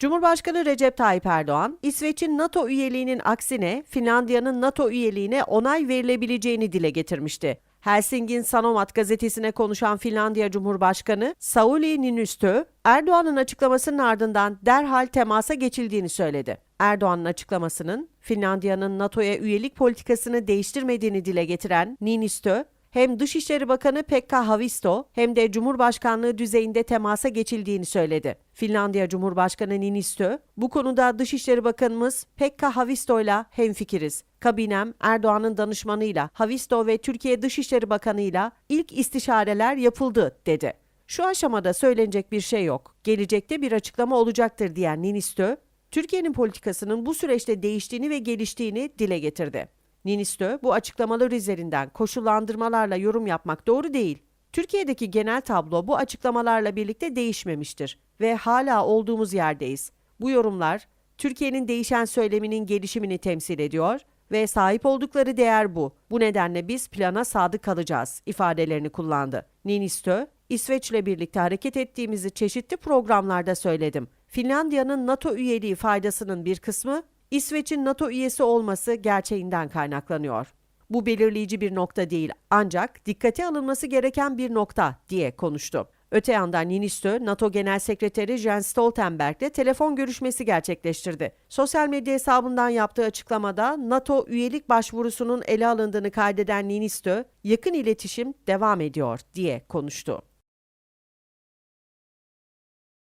Cumhurbaşkanı Recep Tayyip Erdoğan, İsveç'in NATO üyeliğinin aksine Finlandiya'nın NATO üyeliğine onay verilebileceğini dile getirmişti. Helsingin Sanomat gazetesine konuşan Finlandiya Cumhurbaşkanı Sauli Niinistö, Erdoğan'ın açıklamasının ardından derhal temasa geçildiğini söyledi. Erdoğan'ın açıklamasının Finlandiya'nın NATO'ya üyelik politikasını değiştirmediğini dile getiren Niinistö, hem Dışişleri Bakanı Pekka Havisto hem de Cumhurbaşkanlığı düzeyinde temasa geçildiğini söyledi. Finlandiya Cumhurbaşkanı Niinistö, bu konuda Dışişleri Bakanımız Pekka Havisto'yla hemfikiriz. Kabinem Erdoğan'ın danışmanıyla Havisto ve Türkiye Dışişleri Bakanı'yla ilk istişareler yapıldı dedi. Şu aşamada söylenecek bir şey yok. Gelecekte bir açıklama olacaktır diyen Niinistö, Türkiye'nin politikasının bu süreçte değiştiğini ve geliştiğini dile getirdi. Ninistö bu açıklamalar üzerinden koşullandırmalarla yorum yapmak doğru değil. Türkiye'deki genel tablo bu açıklamalarla birlikte değişmemiştir ve hala olduğumuz yerdeyiz. Bu yorumlar Türkiye'nin değişen söyleminin gelişimini temsil ediyor ve sahip oldukları değer bu. Bu nedenle biz plana sadık kalacağız ifadelerini kullandı. Ninistö, İsveç'le birlikte hareket ettiğimizi çeşitli programlarda söyledim. Finlandiya'nın NATO üyeliği faydasının bir kısmı İsveç'in NATO üyesi olması gerçeğinden kaynaklanıyor. Bu belirleyici bir nokta değil ancak dikkate alınması gereken bir nokta diye konuştu. Öte yandan Niinistö, NATO Genel Sekreteri Jens Stoltenberg'le telefon görüşmesi gerçekleştirdi. Sosyal medya hesabından yaptığı açıklamada NATO üyelik başvurusunun ele alındığını kaydeden Niinistö, yakın iletişim devam ediyor diye konuştu.